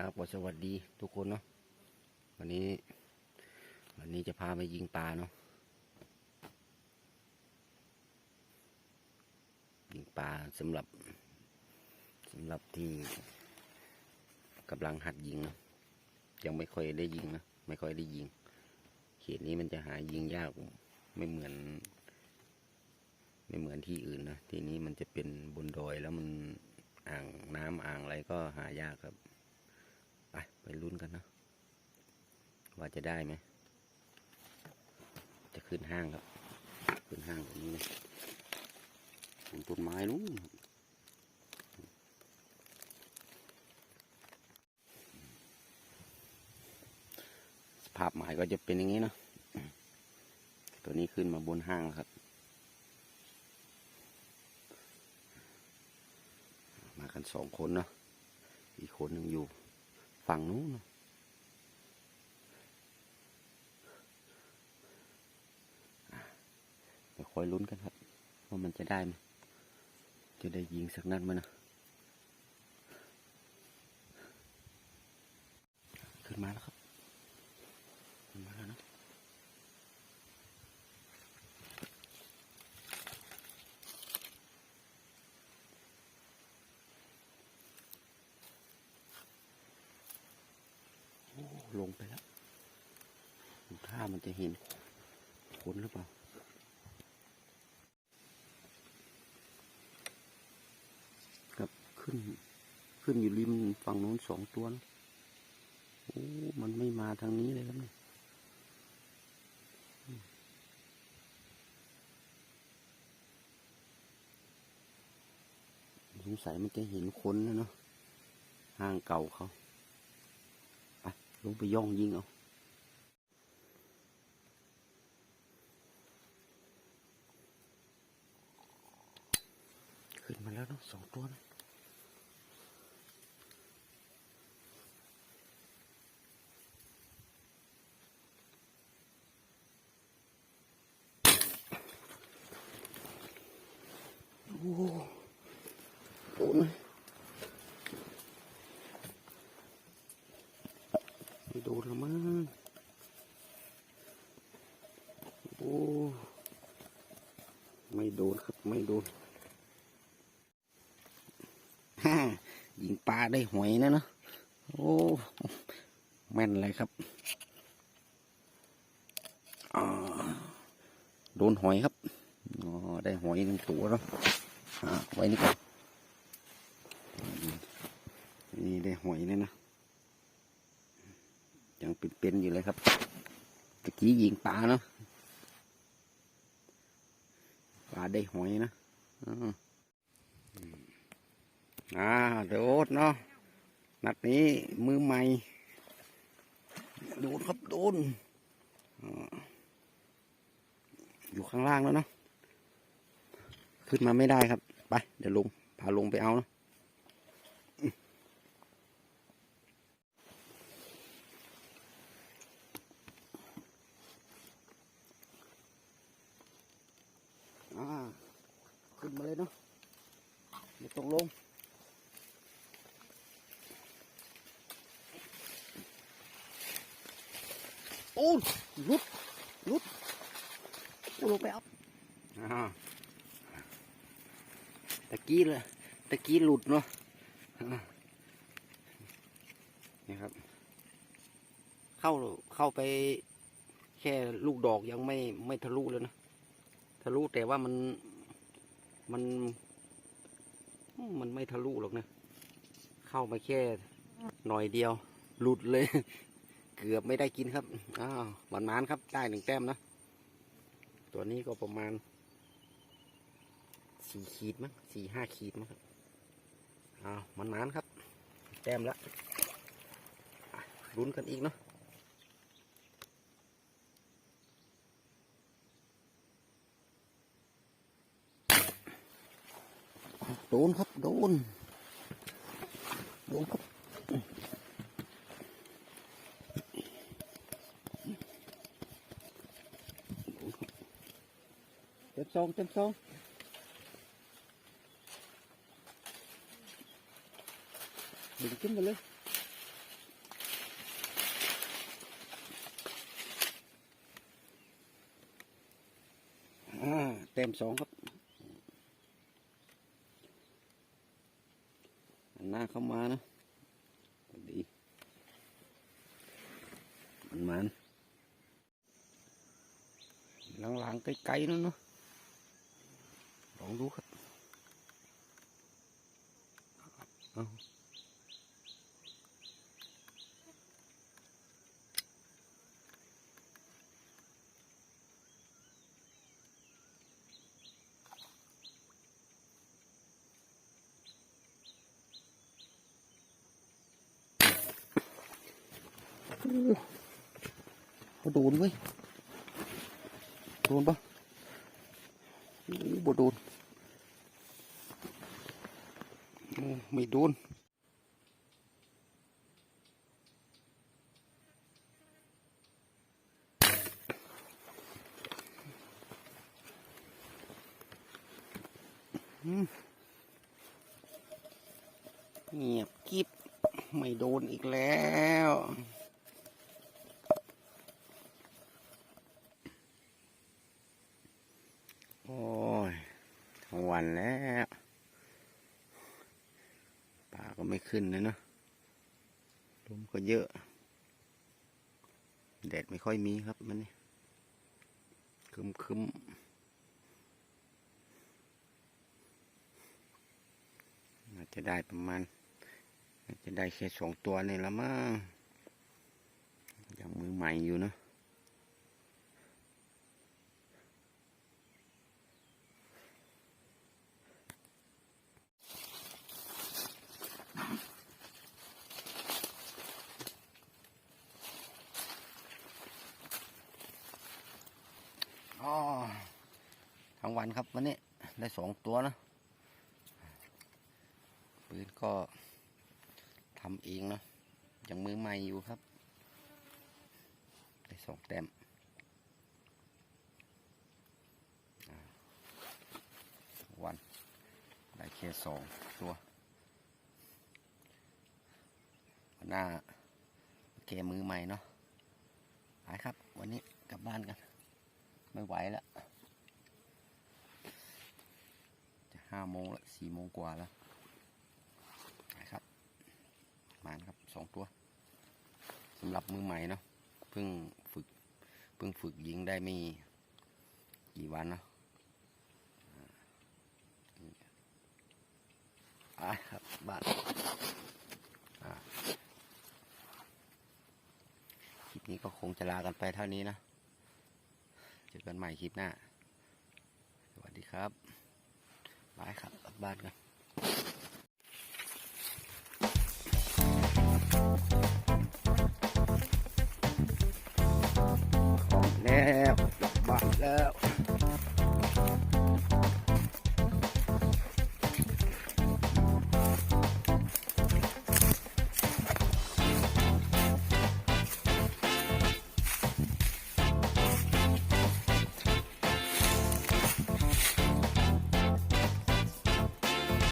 ครับสวัสดีทุกคนเนาะวันนี้ วันนี้จะพาไปยิงปลาเนาะยิงปลาสำหรับสำหรับที่กำลังหัดยิงนะยังไม่ค่อยได้ยิงนะไม่ค่อยได้ยิง เขตนี้มันจะหายิงยากไม่เหมือน ไม่เหมือนที่อื่นนะที่นี้มันจะเป็นบนดอยแล้วมันอ่างน้ำอ่างอะไรก็หายากครับ กันนะ ว่าจะได้ไหม จะขึ้นห้างครับ ขึ้นห้างตรงนี้เลยบนต้นไม้นู้นสภาพหมายก็จะเป็นอย่างนี้เนะ ตัวนี้ขึ้นมาบนห้างครับ มากันสองคนเนาะอีกคนหนึ่งอยู่ ฝั่งนู้นอะเดี๋ยวคอยลุ้นกันครับ ว่ามันจะได้ไหมจะได้ยิงสักนัดไหมนะ ขึ้นมาแล้วครับ ขึ้นมาแล้วนะ โอ้ลงไปแล้วดูท่ามัน จะเห็นคนหรือเปล่าครับขึ้น ขึ้นอยู่ริมฝั่งโน้นสองตัวนะโอ้มันไม่มาทางนี้เลยครับเนี่ยสงสัยมันจะเห็นคนนะเนาะห้างเก่าเขาไปลงไปย่องยิงเอา ขึ้นมาแล้วเนาะสองตัวนะโอ้โหโดนเลย ไม่โดนละมั้งโอ้ ไม่โดนครับ ไม่โดน ฮ่ายิงปลาได้หอยนะเนาะโอ้แม่นเลยครับอ่าโดนหอยครับอ๋อได้หอยหนึ่งตัวแล้วอ่าไว้นี่ก่อนนี่ได้หอยเนี่ยนะยังเป็นๆอยู่เลยครับตะกี้ยิงปลาเนาะปลาได้หอยนะอ อ่าโดดเนาะนัดนี้มือใหม่โดนครับโดนอ่าอยู่ข้างล่างแล้วเนาะขึ้นมาไม่ได้ครับ ไป เดี๋ยวลงพาลงไปเอาเนาะอ่าขึ้นมาเลยเนาะไม่ต้องลง โอ้หลุดหลุดโอ้ลงไปเอาตะกี้เลยตะกี้หลุดเนาะนี่ครับ เข้าเข้าไป แค่ลูกดอกยังไม่ไม่ทะลุเลยนะทะลุแต่ว่ามันมัน มันไม่ทะลุหรอกนะ เข้ามาแค่หน่อยเดียว หลุดเลย เกือบไม่ได้กินครับ อ้าวหวานมานครับ ได้หนึ่งแต้มนะ ตัวนี้ก็ประมาณสี่ขีดมั้งสี่ห้าขีดมั้งครับ อ้าวหวานมานครับ แต้มแล้วอะลุ้นกันอีกเนาะโดนครับ โดน โดนครับ เต็มทรงเต็มทรงดึงขึ้นมาเลยเต็มสองครับหน้าเข้ามานะดีมันมันหลังๆไกลๆนู้นเนาะ องดูครับเอาโดนเว้ย โดนปะบ่โดนโอ้ ไม่โดนเงียบกิบไม่โดนอีกแล้วโอ้ยทั้งวันแล้ว ก็ไม่ขึ้นเลยเนอะลมก็เยอะ แดดไม่ค่อยมีครับมันนี่คึมคึมน่าจะได้ประมาณน่าจะได้แค่สองตัวนี่ละมั้งยังมือใหม่อยู่เนอะ อ๋อทั้งวันครับวันนี้ได้สองตัวนะปืนก็ทำเองเนาะยังมือใหม่อยู่ครับ ได้สองแต้มวันได้แค่สองตัวหน้าแกมือใหม่เนาะไปครับ วันนี้กลับบ้านกัน ไม่ไหวแล้วจะห้าโมงแล้วสี่โมงกว่าแล้วนะครับมานะครับสองตัวสำหรับมือใหม่เนาะเพิ่งฝึกเพิ่งฝึกยิงได้ไม่กี่วันเนาะอ่าครับบ้านอ่าคลิปนี้ก็คงจะลากันไปเท่านี้นะ อกันใหม่คลิปหน้า สวัสดีครับบายครับกลับบ้านกันของแล้วกลับบ้านแล้ว